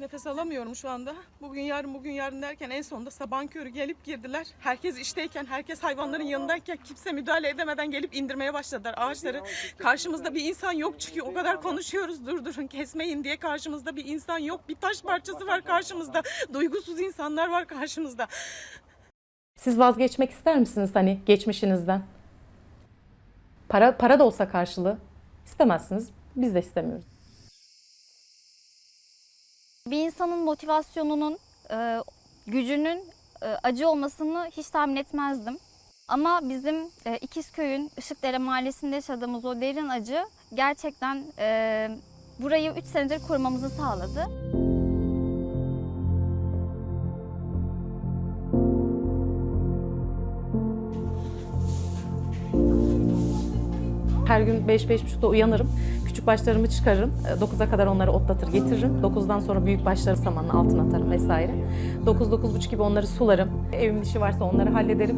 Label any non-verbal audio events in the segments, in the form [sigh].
Nefes alamıyorum şu anda. Bugün yarın bugün yarın derken en sonunda sabahın körü gelip girdiler. Herkes işteyken, herkes hayvanların yanındayken kimse müdahale edemeden gelip indirmeye başladılar ağaçları. Karşımızda bir insan yok çünkü o kadar konuşuyoruz durdurun kesmeyin diye karşımızda bir insan yok. Bir taş parçası var karşımızda. Duygusuz insanlar var karşımızda. Siz vazgeçmek ister misiniz hani geçmişinizden? Para para da olsa karşılığı istemezsiniz. Biz de istemiyoruz. Bir insanın motivasyonunun, e, gücünün e, acı olmasını hiç tahmin etmezdim. Ama bizim e, İkizköy'ün Işıkdere Mahallesi'nde yaşadığımız o derin acı gerçekten e, burayı 3 senedir korumamızı sağladı. Her gün 5-5.30'da uyanırım. Küçük başlarımı çıkarırım. 9'a kadar onları otlatır getiririm. 9'dan sonra büyük başları samanın altına atarım vesaire. 9-9.30 gibi onları sularım. Evim işi varsa onları hallederim.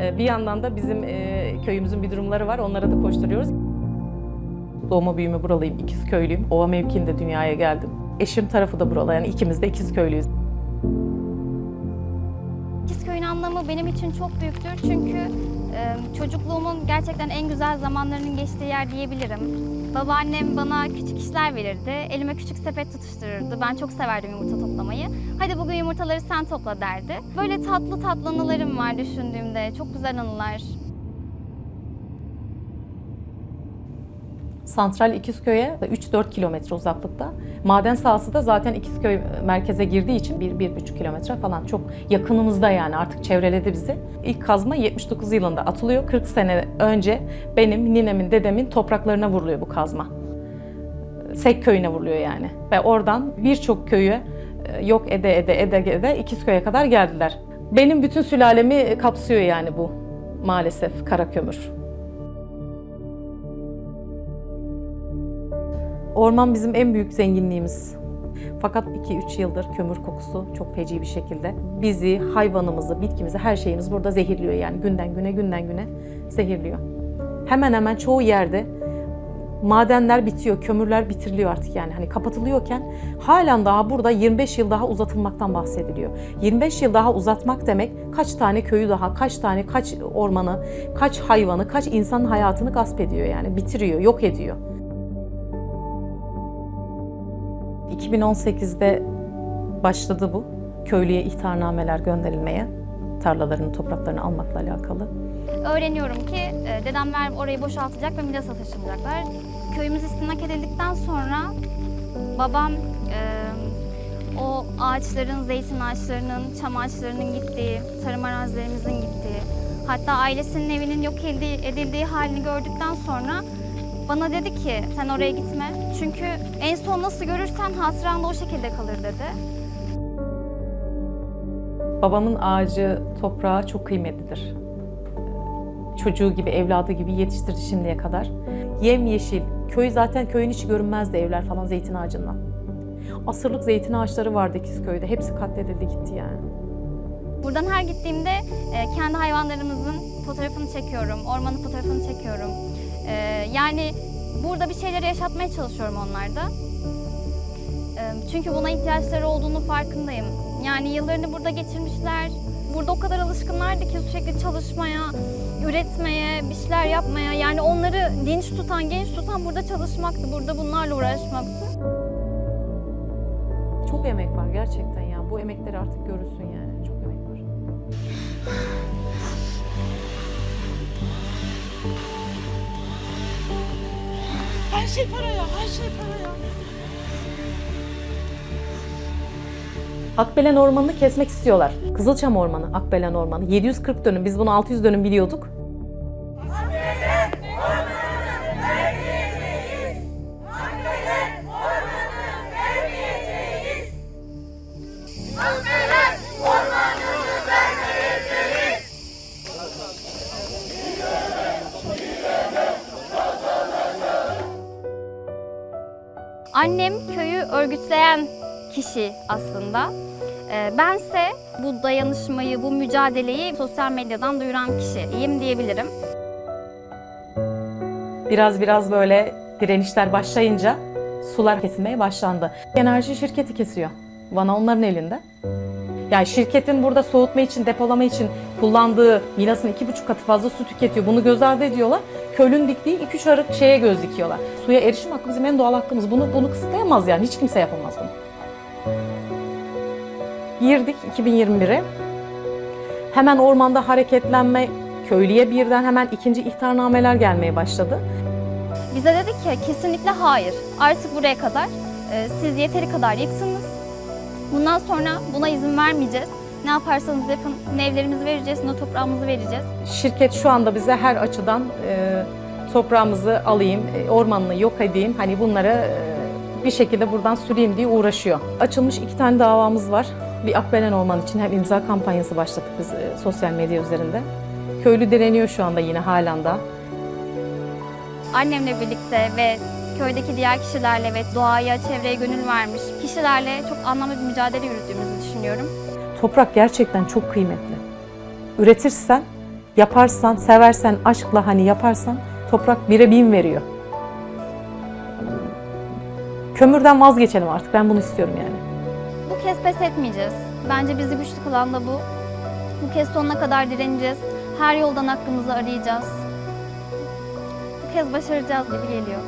Ee, Bir yandan da bizim e, köyümüzün bir durumları var. Onlara da koşturuyoruz. Doğma büyüme buralıyım. İkiz köylüyüm. Ova mevkiinde dünyaya geldim. Eşim tarafı da buralı. Yani ikimiz de ikiz köylüyüz. İkizköy'ün anlamı benim için çok büyüktür çünkü e, çocukluğumun gerçekten en güzel zamanlarının geçtiği yer diyebilirim. Babaannem bana küçük işler verirdi, elime küçük sepet tutuştururdu. Ben çok severdim yumurta toplamayı. Hadi bugün yumurtaları sen topla derdi. Böyle tatlı tatlı anılarım var düşündüğümde, çok güzel anılar. Santral İkizköy'e 3-4 kilometre uzaklıkta. Maden sahası da zaten İkizköy merkeze girdiği için 1-1,5 kilometre falan çok yakınımızda yani artık çevreledi bizi. İlk kazma 79 yılında atılıyor. 40 sene önce benim, ninemin, dedemin topraklarına vuruluyor bu kazma. Sek köyüne vuruluyor yani. Ve oradan birçok köyü e, yok ede ede ede ede İkizköy'e kadar geldiler. Benim bütün sülalemi kapsıyor yani bu maalesef kara kömür. Orman bizim en büyük zenginliğimiz. Fakat 2-3 yıldır kömür kokusu çok feci bir şekilde bizi, hayvanımızı, bitkimizi, her şeyimiz burada zehirliyor yani günden güne günden güne zehirliyor. Hemen hemen çoğu yerde madenler bitiyor, kömürler bitiriliyor artık yani hani kapatılıyorken halen daha burada 25 yıl daha uzatılmaktan bahsediliyor. 25 yıl daha uzatmak demek kaç tane köyü daha, kaç tane kaç ormanı, kaç hayvanı, kaç insanın hayatını gasp ediyor yani bitiriyor, yok ediyor. 2018'de başladı bu. Köylüye ihtarnameler gönderilmeye, tarlalarını, topraklarını almakla alakalı. Öğreniyorum ki e, dedemler orayı boşaltacak ve Milas'a taşınacaklar. Köyümüz istimlak edildikten sonra babam e, o ağaçların, zeytin ağaçlarının, çam ağaçlarının gittiği, tarım arazilerimizin gittiği, hatta ailesinin evinin yok edildiği halini gördükten sonra bana dedi ki sen oraya gitme. Çünkü en son nasıl görürsen hatıranda o şekilde kalır dedi. Babamın ağacı, toprağı çok kıymetlidir. Çocuğu gibi, evladı gibi yetiştirdi şimdiye kadar. Yemyeşil, köy zaten köyün içi görünmezdi evler falan zeytin ağacından. Asırlık zeytin ağaçları vardı İkizköy'de. Hepsi katledildi gitti yani. Buradan her gittiğimde e, kendi hayvanlarımızın fotoğrafını çekiyorum, ormanın fotoğrafını çekiyorum. E, yani burada bir şeyleri yaşatmaya çalışıyorum onlarda. E, çünkü buna ihtiyaçları olduğunu farkındayım. Yani yıllarını burada geçirmişler. Burada o kadar alışkınlardı ki sürekli çalışmaya, üretmeye, bir şeyler yapmaya. Yani onları dinç tutan, genç tutan burada çalışmaktı, burada bunlarla uğraşmaktı. Çok emek var gerçekten ya. Bu emekleri artık görürsün yani. Çok emek var. [laughs] Her şey para ya, her şey para ya. Akbelen Ormanı'nı kesmek istiyorlar. Kızılçam Ormanı, Akbelen Ormanı. 740 dönüm. Biz bunu 600 dönüm biliyorduk. Annem köyü örgütleyen kişi aslında. Ee, Bense bu dayanışmayı, bu mücadeleyi sosyal medyadan duyuran kişiyim diyebilirim. Biraz biraz böyle direnişler başlayınca sular kesilmeye başlandı. Enerji şirketi kesiyor. Vana onların elinde. Yani şirketin burada soğutma için, depolama için kullandığı Milas'ın iki buçuk katı fazla su tüketiyor. Bunu göz ardı ediyorlar. Kölün diktiği iki üç arık şeye göz dikiyorlar. Suya erişim hakkı bizim en doğal hakkımız. Bunu bunu kısıtlayamaz yani. Hiç kimse yapamaz bunu. Girdik 2021'e. Hemen ormanda hareketlenme, köylüye birden hemen ikinci ihtarnameler gelmeye başladı. Bize dedi ki kesinlikle hayır. Artık buraya kadar e, siz yeteri kadar yıktınız. Bundan sonra buna izin vermeyeceğiz. Ne yaparsanız yapın ne evlerimizi vereceğiz ne toprağımızı vereceğiz. Şirket şu anda bize her açıdan e, toprağımızı alayım, e, ormanını yok edeyim, hani bunları e, bir şekilde buradan süreyim diye uğraşıyor. Açılmış iki tane davamız var. Bir Akbelen Orman için hem imza kampanyası başlattık biz e, sosyal medya üzerinde. Köylü direniyor şu anda yine halen daha. Annemle birlikte ve köydeki diğer kişilerle ve doğaya, çevreye gönül vermiş kişilerle çok anlamlı bir mücadele yürüttüğümüzü düşünüyorum. Toprak gerçekten çok kıymetli. Üretirsen, yaparsan, seversen, aşkla hani yaparsan toprak bire bin veriyor. Kömürden vazgeçelim artık. Ben bunu istiyorum yani. Bu kez pes etmeyeceğiz. Bence bizi güçlü kılan da bu. Bu kez sonuna kadar direneceğiz. Her yoldan hakkımızı arayacağız. Bu kez başaracağız gibi geliyor.